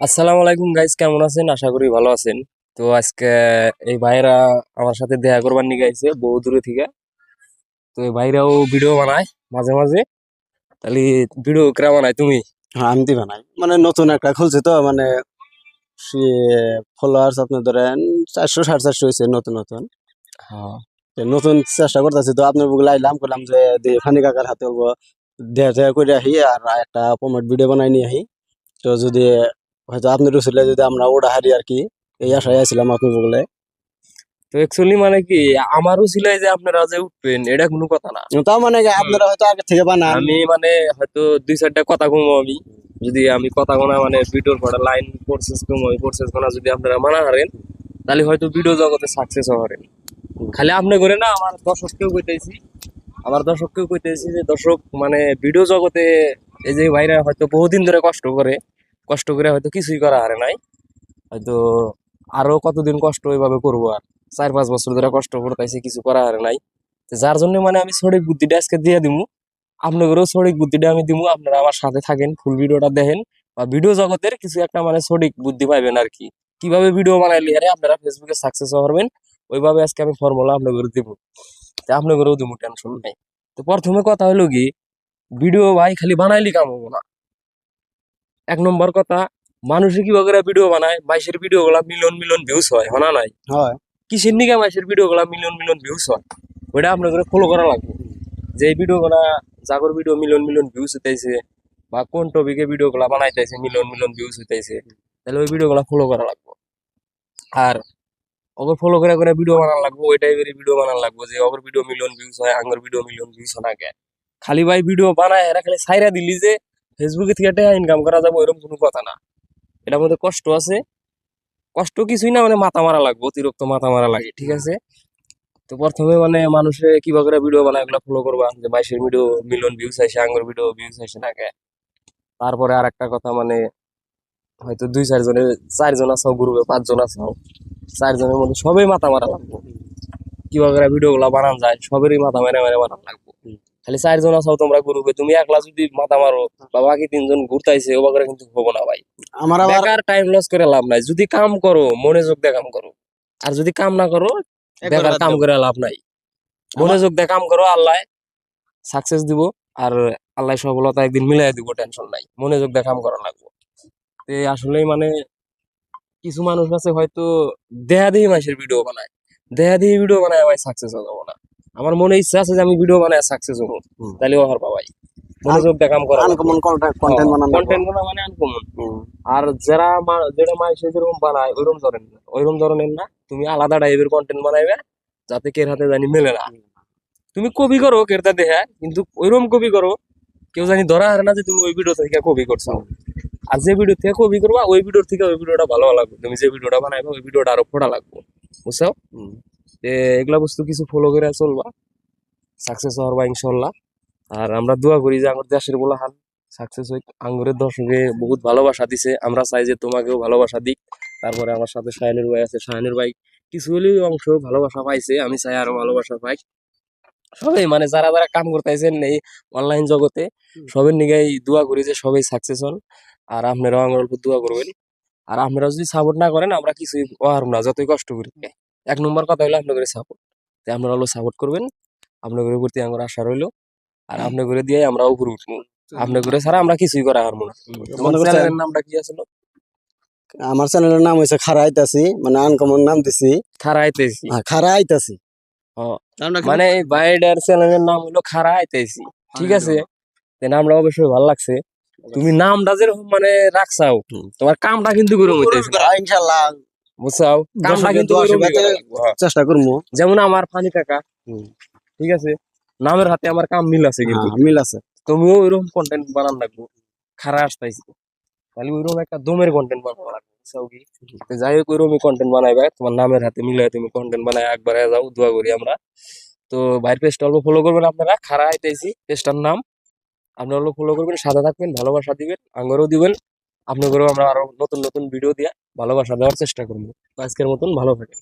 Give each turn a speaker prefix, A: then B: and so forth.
A: আসসালামু আলাইকুম গাইস কেমন আছেন? আশা করি ভালো আছেন। তো আজকে এই ভাইরা আমার সাথে দেখা করবার নিয়ে গাইছে বহু দূরে থেকে। তো এই ভাইরাও ভিডিও বানায় মাঝে মাঝে। তাহলে ভিডিও কেরা বানায় তুমি?
B: হ্যাঁ আমি দিবা নাই মানে নতুন একটা খুলছে তো মানে ফলোয়ার্স আপনি ধরেন চারশো সাড়ে চারশো হয়েছে নতুন নতুন।
A: হ্যাঁ।
B: তো নতুন চেষ্টা করতেছি তো আপনার বুক লাইলাম করলাম যে ফানি কাকার হাতে দেয়া দেয়া করে আহি আর একটা প্রমোট ভিডিও বানাই নিয়ে আহি। তো যদি হয়তো আপনি রুসিলে যদি আমরা ওটা হারি আর কি এই আশায় আছিলাম আপনার বুকলে
A: তো অ্যাকচুয়ালি মানে কি আমারও ছিল যে আপনারা যে উঠবেন এটা কোনো কথা না।
B: তাও মানে আপনারা হয়তো আগে থেকে বানান।
A: আমি মানে হয়তো দুই চারটা কথা কমো আমি। যদি আমি কথা গোনা মানে ভিডিওর পরে লাইন প্রসেস কমো ওই প্রসেস গোনা যদি আপনারা মানা হারেন তাহলে হয়তো ভিডিও জগতে সাকসেস হবেন। খালি আপনি করে না আমার দর্শককেও কইতেছি আমার দর্শককেও কইতেছি যে দর্শক মানে ভিডিও জগতে এই যে ভাইরা হয়তো বহুদিন ধরে কষ্ট করে কষ্ট করে হয়তো কিছুই করা হারে নাই। হয়তো আরও কতদিন কষ্ট ওইভাবে করব আর? চার পাঁচ বছর ধরে কষ্ট করতেছি, কিছু করা হারে নাই। যার জন্য মানে আমি সঠিক বুদ্ধিটা আজকে দিয়ে দিমু। আপনাদেরও সঠিক বুদ্ধিটা আমি দিমু, আপনারা আমার সাথে থাকেন ফুল ভিডিওটা দেখেন বা ভিডিও জগতের কিছু একটা মানে সঠিক বুদ্ধি পাইবেন আর কি। কীভাবে ভিডিও বানাইলে আরে আপনারা ফেসবুকে সাকসেস হবেন, ওইভাবে আজকে আমি ফর্মুলা আপনাদের দিব তা আপনাদেরও দিব টেনশন নাই। তো প্রথমে কথা হলো কি ভিডিও ভাই খালি বানাইলি কাম না। এক নম্বর কথা মানুষে কীভাবে ভিডিও বানায়? বাইশের ভিডিও গুলা মিলিয়ন মিলিয়ন ভিউজ হয় হনা নাই?
B: হয়।
A: কিসের নিকে মাসের ভিডিও গুলা মিলিয়ন মিলিয়ন ভিউজ হয়? ওইটা আপনাদের ফলো করা লাগবে। যে ভিডিও গুলা জাগর ভিডিও মিলিয়ন মিলিয়ন ভিউজ হইতেছে বা কোন টপিকে ভিডিও গুলা বানাইতেছে মিলিয়ন মিলিয়ন ভিউজ হইতেছে তাহলে ওই ভিডিও গুলা ফলো করা লাগবে। আর ওকে ফলো করে করে ভিডিও বানান লাগবে ওই টাইপের ভিডিও বানান লাগবে যে ওর ভিডিও মিলিয়ন ভিউজ হয় আঙ্গর ভিডিও মিলিয়ন ভিউজ হয় না কে। খালি ভাই ভিডিও বানায় এরা খালি সাইরা দিলি যে ফেসবুকে থেকে ইনকাম করা যাবে এরকম কোনো কথা না। এটার মধ্যে কষ্ট আছে। কষ্ট কিছুই না মানে মাথা মারা লাগবে, অতিরিক্ত মাথা মারা লাগে, ঠিক আছে? তো প্রথমে মানে মানুষে কীভাবে করে ভিডিও বানায় এগুলো ফলো করবা? যে বাইশের ভিডিও মিলিয়ন ভিউজ আসে, আঙ্গুর ভিডিও ভিউজ আসে না তারপরে আর একটা কথা মানে হয়তো দুই চারজনের চারজন আসাও গ্রুপে পাঁচজন আসাও চারজনের মধ্যে সবাই মাথা মারা লাগবে। কীভাবে করে ভিডিও গুলা বানান যায়, সবেরই মাথা মেরে মেরে বানান লাগবে। খালি চারজন আসাও তোমরা গ্রুপে তুমি একলা যদি মাথা মারো বা বাকি তিনজন ঘুরতাইছে ওবা করে কিন্তু হব না ভাই।
B: আমার আবার
A: টাইম লস করে লাভ নাই। যদি কাম করো মনোযোগ দিয়ে কাম করো। আর যদি কাম না করো বেকার কাম করে লাভ নাই। মনোযোগ দিয়ে কাম করো আল্লাহ সাকসেস দিব আর আল্লাহ সফলতা একদিন মিলাই দিব টেনশন নাই। মনোযোগ দিয়ে কাম করা লাগবে। তে আসলেই মানে কিছু মানুষ আছে হয়তো দেহা দেহি মানুষের ভিডিও বানায়। দেহা দেহি ভিডিও বানায় আমি সাকসেস হব না। আমার মনে ইচ্ছা আছে যে আমি ভিডিও বানায় সাকসেস হব। তাহলে ও হার পাবাই। মনোযোগ দিয়ে কাম করা।
B: আনকমন কন্টেন্ট বানানো
A: কন্টেন্টগুলো মানে আনকমন আর যারা যেটা মানুষ যেরকম বানায় ওইরকম ধরেন না। ওইরকম ধরনের না। তুমি আলাদা টাইপের কন্টেন্ট বানাইবে যাতে কের হাতে জানি মেলে না। তুমি কপি করো কেরটা দেখে কিন্তু ওইরকম কপি করো কেউ জানি ধরা হারে না যে তুমি ওই ভিডিও থেকে কপি করছ। আর যে ভিডিও থেকে কপি করবা ওই ভিডিওর থেকে ওই ভিডিওটা ভালো লাগবে। তুমি যে ভিডিওটা বানাইবে ওই ভিডিওটা আরও ফোটা লাগবে। বুঝছ? এগুলা বস্তু কিছু ফলো করে চলবা। সাকসেস হওয়ার বা ইনশাল্লাহ আর আমরা দোয়া করি যে আমার দেশের বলা হাল সাকসেস হই আঙ্গুরের দর্শকে বহুত ভালোবাসা দিছে। আমরা চাই যে তোমাকেও ভালোবাসা দিক। তারপরে আমার সাথে শায়নের ভাই আছে। শায়নের ভাই কিছু হলেও অংশ ভালোবাসা পাইছে। আমি চাই আরও ভালোবাসা পাই। সবাই মানে যারা যারা কাম করতেছেন এই অনলাইন জগতে সবের নিগাই দোয়া করি যে সবাই সাকসেস হন। আর আপনারাও আমার অল্প দোয়া করবেন। আর আপনারা যদি সাপোর্ট না করেন আমরা কিছুই পারব না। যতই কষ্ট করি। এক নম্বর কথা হলো আপনাদের সাপোর্ট তাই আপনারা হলো সাপোর্ট করবেন আপনাদের প্রতি আমার আশা রইল আর আপনি করে দিয়ে আমরা উপরে উঠবো। আপনি করে ছাড়া আমরা কিছুই করা পারব না। চ্যানেলের নামটা কি আছিল
B: আমার চ্যানেলের নাম হয়েছে খারা আইতাছি মানে আনকমন নাম দিছি।
A: খারা আইতেছি।
B: হ্যাঁ,
A: মানে এই বাইডার চ্যানেলের নাম হলো খারা আইতেছি ঠিক আছে? তো নামটা অবশ্যই ভালো লাগছে। তুমি নামটা যেরকম মানে রাখছাও তোমার কামটা কিন্তু গরম হইতেছে।
B: ইনশাল্লাহ।
A: বুঝছাও? কামটা কিন্তু হ্যাঁ।
B: চেষ্টা করব।
A: যেমন আমার ফানি কাকা ঠিক আছে? নামের হাতে আমার কাম মিল আছে কিন্তু।
B: হ্যাঁ, মিল আছে।
A: তুমিও ওইরকম কন্টেন্ট বানান লাগবো। খারা আসতেছি তাহলে ওইরকম একটা দমের কন্টেন্ট বানানো লাগবে বুঝছাও কি? যাই হোক ওইরকমই কন্টেন্ট বানাইবে। তোমার নামের হাতে মিলাই তুমি কন্টেন্ট বানাই একবার যাও দোয়া করি আমরা। তো ভাইয়ের পেজটা অল্প ফলো করবেন আপনারা। খারা আইতেছি পেজটার নাম। আপনারা অল্প ফলো করবেন সাদা থাকবেন ভালোবাসা দিবেন আঙ্গরও দিবেন। আপনাদেরও আমরা আরও নতুন নতুন ভিডিও দিয়ে ভালোবাসা দেওয়ার চেষ্টা করব। আজকের মতন ভালো থাকেন।